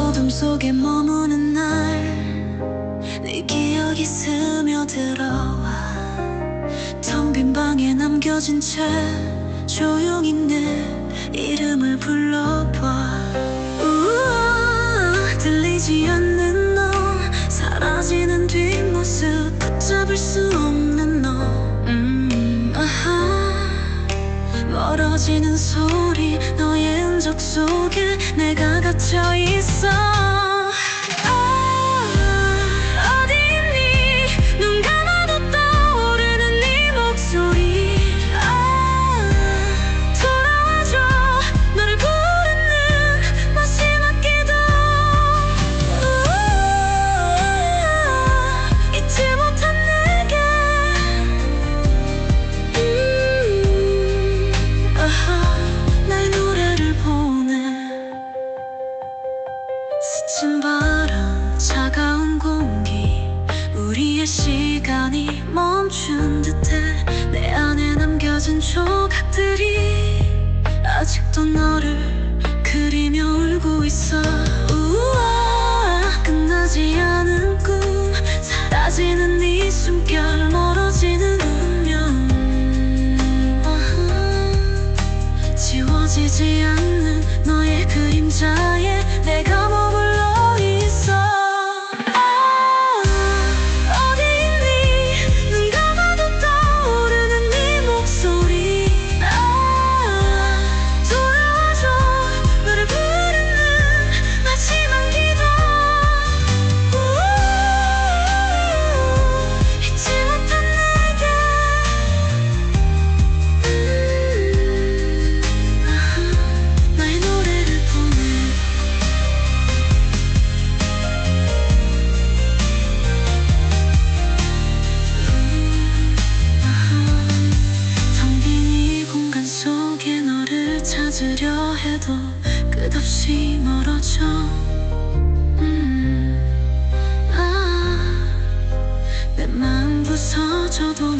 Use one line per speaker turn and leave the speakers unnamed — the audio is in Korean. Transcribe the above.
어둠 속에 머무는 날 내 기억이 스며들어와. 텅 빈 방에 남겨진 채 조용히 내 이름을 불러봐. 들리지 않는 너 사라지는 뒷모습 붙잡을 수 없는 너. 음, 아하. 멀어지는 소리 흔적 속에 내가 갇혀 있어 스친 바람 차가운 공기. 우리의 시간이 멈춘 듯해. 내 안에 남겨진 조각들이 아직도 너를 그리며 울고 있어. 우와 끝나지 않은 꿈. 사라지는 네 숨결 멀어지는 운명. 아하. 지워지지 않는 너의 그림자에 해도 끝없이 멀어져. 음, 아, 내 마음 부서져도